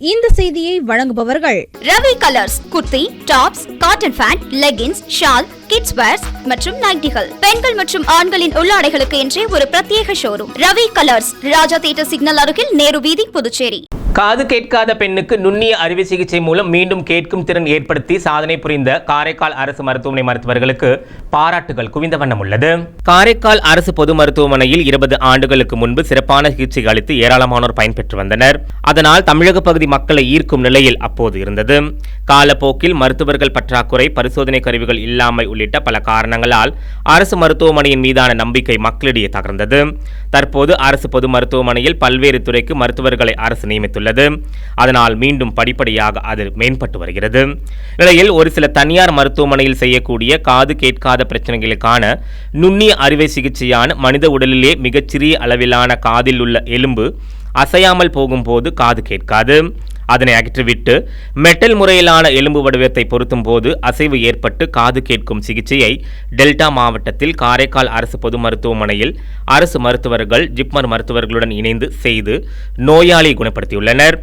இந்த செய்தியை வழங்குபவர்கள் Ravi Colours kurti tops cotton pant leggings shawl kids wears மற்றும் நைட்டிகள். பெண்கள் மற்றும் ஆண்களின் உள்ளாடைகளுக்கு என்றே ஒரு பிரத்யேக showroom Ravi Colours Raja theatre signal அருகில் நேரு வீதி புதுச்சேரி. காது கேட்காத பெண்ணுக்கு நுண்ணிய அறுவை சிகிச்சை மூலம் மீண்டும் கேட்கும் திறன் ஏற்படுத்தி சாதனை புரிந்த காரைக்கால் அரசு மருத்துவமனை மருத்துவர்களுக்கு பாராட்டுகள் குவிந்த வண்ணம் உள்ளது. காரைக்கால் அரசு பொது மருத்துவமனையில் இருபது ஆண்டுகளுக்கு முன்பு சிறப்பான சிகிச்சை அளித்து ஏராளமானோர் பயன்பெற்று வந்தனர். அதனால் தமிழக பகுதி மக்களை ஈர்க்கும் நிலையில் அப்போது இருந்தது. காலப்போக்கில் மருத்துவர்கள் பற்றாக்குறை பரிசோதனை கருவிகள் இல்லாமை உள்ளிட்ட பல காரணங்களால் அரசு மருத்துவமனையின் மீதான நம்பிக்கை மக்களிடையே தகர்ந்தது. தற்போது அரசு பொது மருத்துவமனையில் பல்வேறு துறைக்கு மருத்துவர்களை அரசு நியமித்துள்ளது. அதனால் மீண்டும் படிப்படியாக அது மேம்பட்டு வருகிறது. நிலையில் ஒரு சில தனியார் மருத்துவமனையில் செய்யக்கூடிய காது கேட்காத பிரச்சனைகளுக்கான நுண்ணிய அறுவை சிகிச்சையான மனித உடலிலே மிகச்சிறிய அளவிலான காதில் உள்ள எலும்பு அசையாமல் போகும்போது காது கேட்காது. அதனை அகற்றிவிட்டு மெட்டல் முறையிலான எலும்பு வடிவத்தை பொருத்தும் போது அசைவு ஏற்பட்டு காது கேட்கும் சிகிச்சையை டெல்டா மாவட்டத்தில் காரைக்கால் அரசு பொது மருத்துவமனையில் அரசு மருத்துவர்கள் ஜிப்மர் மருத்துவர்களுடன் இணைந்து செய்து நோயாளியை குணப்படுத்தியுள்ளனர்.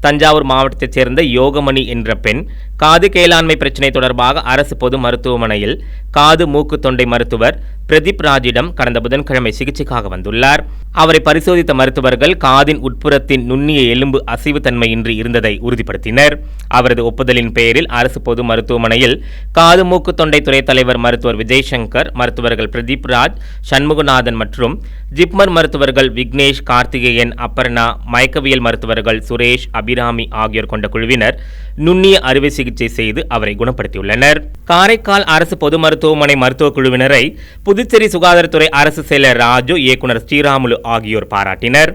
தஞ்சாவூர் மாவட்டத்தைச் சேர்ந்த யோகமணி என்ற பெண் காது கேளாண்மை பிரச்சினை தொடர்பாக அரசு பொது மருத்துவமனையில் காது மூக்கு தொண்டை மருத்துவர் பிரதீப் ராஜிடம் கடந்த புதன்கிழமை சிகிச்சைக்காக வந்துள்ளார். அவரை பரிசோதித்த மருத்துவர்கள் காதின் உட்புறத்தின் நுண்ணிய எலும்பு அசைவு தன்மையின்றி இருந்ததை உறுதிப்படுத்தினர். அவரது ஒப்புதலின் பெயரில் அரசு பொது மருத்துவமனையில் காது மூக்கு தொண்டை துறை தலைவர் மருத்துவர் விஜய் சங்கர் மருத்துவர்கள் பிரதீப் ராஜ் சண்முகநாதன் மற்றும் ஜிப்மர் மருத்துவர்கள் விக்னேஷ் கார்த்திகேயன் அப்பர்ணா மயக்கவியல் மருத்துவர்கள் சுரேஷ் அபிராமி ஆகியோர் கொண்ட குழுவினர் நுண்ணிய அறுவை சிகிச்சை செய்து அவரை குணப்படுத்தியுள்ளனர். காரைக்கால் அரசு பொது மருத்துவமனை மருத்துவ குழுவினரை புதுச்சேரி சுகாதாரத்துறை அரசு செயலர் ராஜு இயக்குனர் ஸ்ரீராமுலு ஆகியோர் பாராட்டினர்.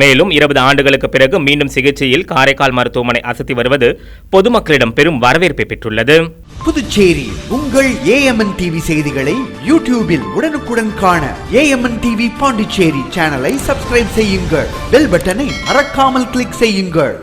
மேலும் இருபது ஆண்டுகளுக்கு பிறகு மீண்டும் சிகிச்சையில் காரைக்கால் மருத்துவமனை அசத்தி வருவது பொதுமக்களிடம் பெரும் வரவேற்பை பெற்றுள்ளது. புதுச்சேரி உங்கள் ஏஎம்என் டிவி செய்திகளை யூடியூபில் உடனுக்குடன் காண ஏஎம்என் டிவி பாண்டிச்சேரி சேனலை சப்ஸ்கிரைப் செய்யுங்கள். பெல் பட்டனை மறக்காமல் கிளிக் செய்யுங்கள்.